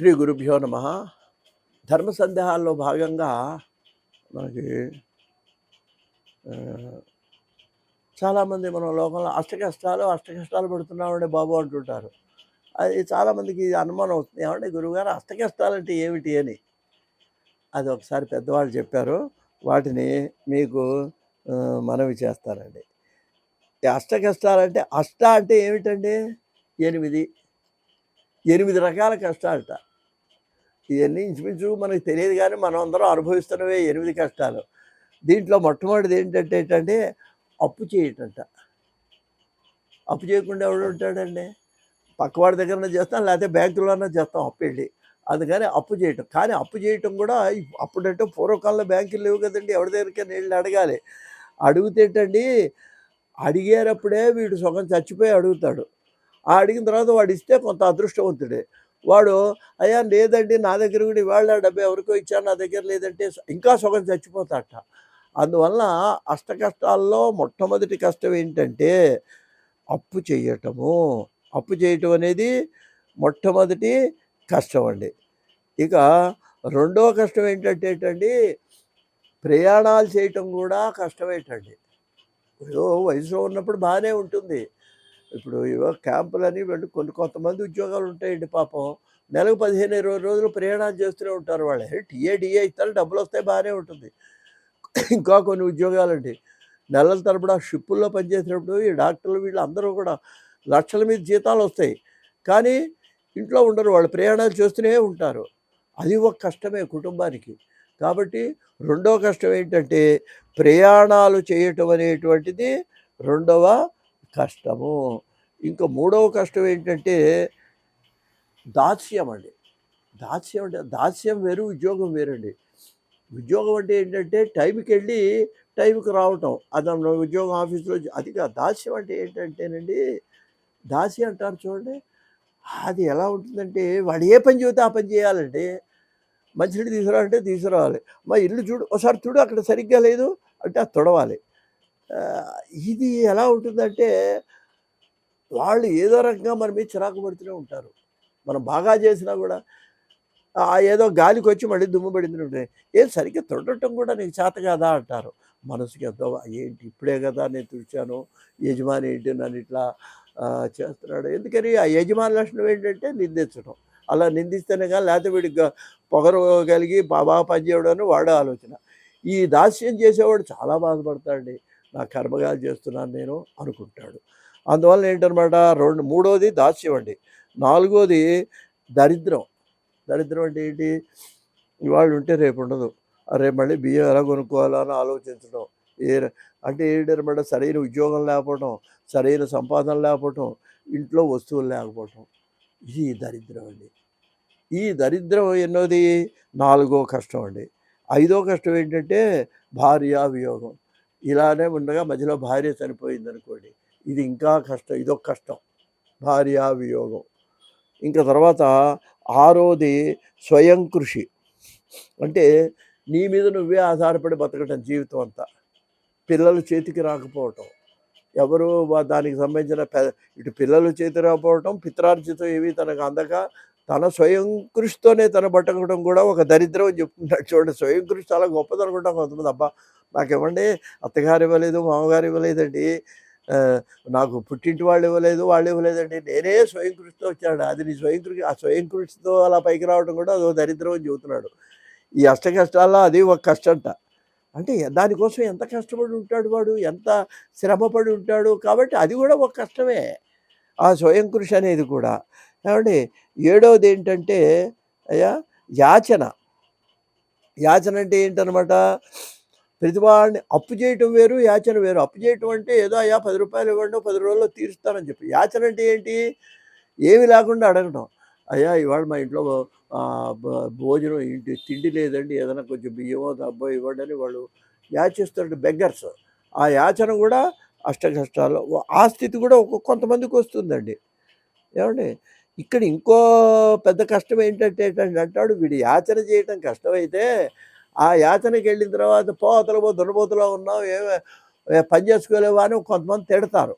శ్రీ గురుభ్యో నమ. ధర్మ సందేహాల్లో భాగంగా మనకి చాలామంది మన లోకంలో అష్టకష్టాలు అష్టకష్టాలు పెడుతున్నామండి పడుతున్నామండి బాబు అంటుంటారు. అది చాలామందికి అనుమానం అవుతుంది ఏమంటే గురువుగారు అష్టకష్టాలు అంటే ఏమిటి అని? అది ఒకసారి పెద్దవాళ్ళు చెప్పారు. వాటిని మీకు మనవి చేస్తానండి. అష్ట కష్టాలంటే అష్ట అంటే ఏమిటండి? ఎనిమిది. ఎనిమిది రకాల కష్టాలట. ఇవన్నీ ఇంచుమించు మనకు తెలియదు కానీ మనం అందరం అనుభవిస్తున్నవే ఎనిమిది కష్టాలు. దీంట్లో మొట్టమొదటిది ఏంటంటే ఏంటంటే అప్పు చేయటంట. అప్పు చేయకుండా ఎవడు ఉంటాడండి? పక్కవాడి దగ్గర చేస్తాం లేకపోతే బ్యాంకులోనే చేస్తాం అప్పు వెళ్ళి. అందుకని అప్పు చేయటం. కానీ అప్పు చేయటం కూడా అప్పుడంటే పూర్వకాలంలో బ్యాంకులు లేవు కదండి. ఎవరి దగ్గరికి వెళ్ళి అడగాలి. అడుగుతేటండి అడిగేటప్పుడే వీడు సగం చచ్చిపోయి అడుగుతాడు. ఆ అడిగిన తర్వాత వాడు ఇస్తే కొంత అదృష్టవంతుడే. వాడు అయ్యా లేదండి నా దగ్గర కూడా ఇవాళ డబ్బు ఎవరికో ఇచ్చాను నా దగ్గర లేదంటే ఇంకా సగం చచ్చిపోతాట. అందువల్ల అష్ట కష్టాల్లో మొట్టమొదటి కష్టం ఏంటంటే అప్పు చేయటము అప్పు చేయటం అనేది మొట్టమొదటి కష్టం అండి. ఇక రెండో కష్టం ఏంటంటే ఏంటండి ప్రయాణాలు చేయటం కూడా కష్టమేటండి. ఏదో వయసులో ఉన్నప్పుడు బాగానే ఉంటుంది. ఇప్పుడు ఇవో క్యాంపులని వెళ్ళి. కొన్ని కొంతమంది ఉద్యోగాలు ఉంటాయండి పాపం. నెలకు పదిహేను ఇరవై రోజులు ప్రయాణాలు చేస్తూనే ఉంటారు వాళ్ళు. టీఏ డిఏ ఇస్తారు? డబ్బులు వస్తే బాగానే ఉంటుంది. ఇంకా కొన్ని ఉద్యోగాలు అండి నెలల తరపున ఆ షిప్పుల్లో పనిచేసినప్పుడు ఈ డాక్టర్లు వీళ్ళు అందరూ కూడా లక్షల మీద జీతాలు వస్తాయి. కానీ ఇంట్లో ఉండరు. వాళ్ళు ప్రయాణాలు చేస్తూనే ఉంటారు. అది ఒక కష్టమే కుటుంబానికి. కాబట్టి రెండవ కష్టం ఏంటంటే ప్రయాణాలు చేయటం అనేటువంటిది రెండవ కష్టము. ఇంకా మూడవ కష్టం ఏంటంటే దాస్యం అండి. దాస్యం అంటే దాస్యం వేరు ఉద్యోగం వేరండి. ఉద్యోగం అంటే ఏంటంటే టైంకి వెళ్ళి టైంకి రావటం అతను ఉద్యోగం ఆఫీస్లో అది కాదు. దాస్యం అంటే ఏంటంటేనండి దాసి అంటారు చూడండి. అది ఎలా ఉంటుందంటే వాడు ఏ పని చెబితే ఆ పని చేయాలండి మంచినీళ్ళు తీసుకురావాలంటే తీసుకురావాలి. మా ఇల్లు చూడు ఒకసారి చూడు అక్కడ సరిగ్గా లేదు అంటే అది తొడవాలి. ఇది ఎలా ఉంటుందంటే వాళ్ళు ఏదో రకంగా మన మీద చిరాకు పడుతూనే ఉంటారు. మనం బాగా చేసినా కూడా ఏదో గాలికి వచ్చి మళ్ళీ దుమ్ము పడింది ఉంటుంది ఏం సరిగ్గా తొడటం కూడా నీకు చేత కాదా అంటారు. మనసుకి ఎంతో ఏంటి ఇప్పుడే కదా నేను తుడిచాను యజమాని ఏంటి నన్ను ఇట్లా చేస్తున్నాడు. ఎందుకని ఆ యజమాని లక్షణం ఏంటంటే నిందించడం. అలా నిందిస్తేనే కానీ లేకపోతే వీడికి పొగరు కలిగి బా- బాగా పనిచేయడం అని వాడే ఆలోచన. ఈ దాస్యం చేసేవాడు చాలా బాధపడతాడండి. నా కర్మగాలు చేస్తున్నాను నేను అనుకుంటాడు. అందువల్ల ఏంటనమాట రెండు మూడోది దాస్యం అండి. నాలుగోది దరిద్రం. దరిద్రం అంటే ఏంటి? ఇవాళ ఉంటే రేపు ఉండదు. రేపు మళ్ళీ బియ్యం ఎలా కొనుక్కోవాలో అని ఆలోచించడం. ఏ అంటే ఏంటనమాట సరైన ఉద్యోగం లేకపోవడం సరైన సంపాదన లేకపోవటం ఇంట్లో వస్తువులు లేకపోవటం. ఇది దరిద్రం అండి. ఈ దరిద్రం ఎన్నోది? నాలుగో కష్టం అండి. ఐదో కష్టం ఏంటంటే భార్య వియోగం. ఇలానే ఉండగా మధ్యలో భార్య చనిపోయింది అనుకోండి ఇది ఇంకా కష్టం ఇదొక కష్టం. భార్య వియోగం. ఇంకా తర్వాత ఆరోది స్వయం కృషి. అంటే నీ మీద నువ్వే ఆధారపడి బతకటం జీవితం అంతా. పిల్లలు చేతికి రాకపోవటం. ఎవరు వా- దానికి సంబంధించిన ఇటు పిల్లలు చేతి రాకపోవటం పిత్రార్జితం ఏవి తనకు అందక తన స్వయం కృషితోనే తన బతకడం కూడా ఒక దరిద్రం అని చెప్తున్నాడు చూడండి. స్వయం కృషి చాలా గొప్పది అనుకుంటాం కొంతమంది. అబ్బా నాకేమండి అత్తగారు ఇవ్వలేదు మామగారు ఇవ్వలేదండి. నాకు పుట్టింటి వాళ్ళు ఇవ్వలేదు వాళ్ళు ఇవ్వలేదండి. నేనే స్వయం కృషితో వచ్చాడు అది నీ స్వయం కృషి ఆ స్వయం కృషితో అలా పైకి రావడం కూడా అదో దరిద్రం అని చెబుతున్నాడు. ఈ అష్ట కష్టాల్లో అది ఒక కష్టంట. అంటే దానికోసం ఎంత కష్టపడి ఉంటాడు వాడు? ఎంత శ్రమపడి ఉంటాడు? కాబట్టి అది కూడా ఒక కష్టమే. ఆ స్వయం కృషి అనేది కూడా. ఏమండి? ఏడవది ఏంటంటే అయ్యా యాచన. యాచన అంటే ఏంటనమాట? ప్రతివాడిని అప్పు చేయటం వేరు యాచన వేరు. అప్పు చేయటం అంటే ఏదో అయ్యా పది రూపాయలు ఇవ్వండి పది రోజుల్లో తీరుస్తానని చెప్పి. యాచన అంటే ఏంటి? ఏమి లేకుండా అడగటం. అయ్యా ఇవాళ మా ఇంట్లో భ- భోజనం ఇంటి తిండి లేదండి. ఏదైనా కొంచెం బియ్యమో దబ్బో ఇవ్వండి అని వాళ్ళు యాచిస్తారు బెగ్గర్స్. ఆ యాచన కూడా అష్టకష్టాలు ఆ స్థితి కూడా ఒక కొంతమందికి వస్తుందండి. ఏమండి? ఇక్కడ ఇంకో పెద్ద కష్టం ఏంటంటే ఏంటంటే అంటాడు వీడు యాచన చేయటం కష్టమైతే ఆ యాచనకి వెళ్ళిన తర్వాత పోతలు దున్నపోతులో ఉన్నావు ఏమే పని చేసుకోలేవా అని కొంతమంది తిడతారు.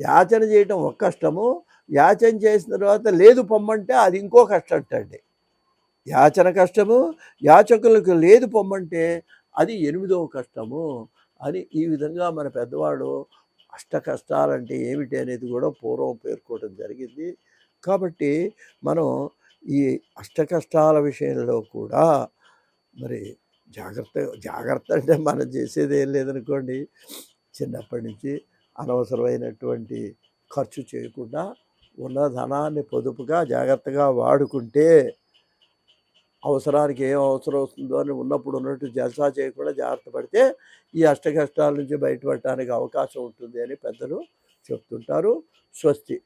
యాచన చేయటం ఒక కష్టము యాచన చేసిన తర్వాత లేదు పొమ్మంటే అది ఇంకో కష్టం అండి యాచన కష్టము యాచకులకు లేదు పొమ్మంటే అది ఎనిమిదవ కష్టము అని ఈ విధంగా మన పెద్దవాడు అష్ట కష్టాలంటే ఏమిటి అనేది కూడా పూర్వం పేర్కోవడం జరిగింది. కాబట్టి మనం ఈ అష్ట కష్టాల విషయంలో కూడా మరి జాగ్రత్త జాగ్రత్త అంటే మనం చేసేది ఏం లేదనుకోండి. చిన్నప్పటి నుంచి అనవసరమైనటువంటి ఖర్చు చేయకుండా ఉన్న ధనాన్ని పొదుపుగా జాగ్రత్తగా వాడుకుంటే అవసరానికి ఏం అవసరం వస్తుందో అని ఉన్నప్పుడు ఉన్నట్టు జల్సా చేయకుండా జాగ్రత్త పడితే ఈ అష్టకష్టాల నుంచి బయటపడటానికి అవకాశం ఉంటుంది అని పెద్దలు చెప్తుంటారు. స్వస్తి.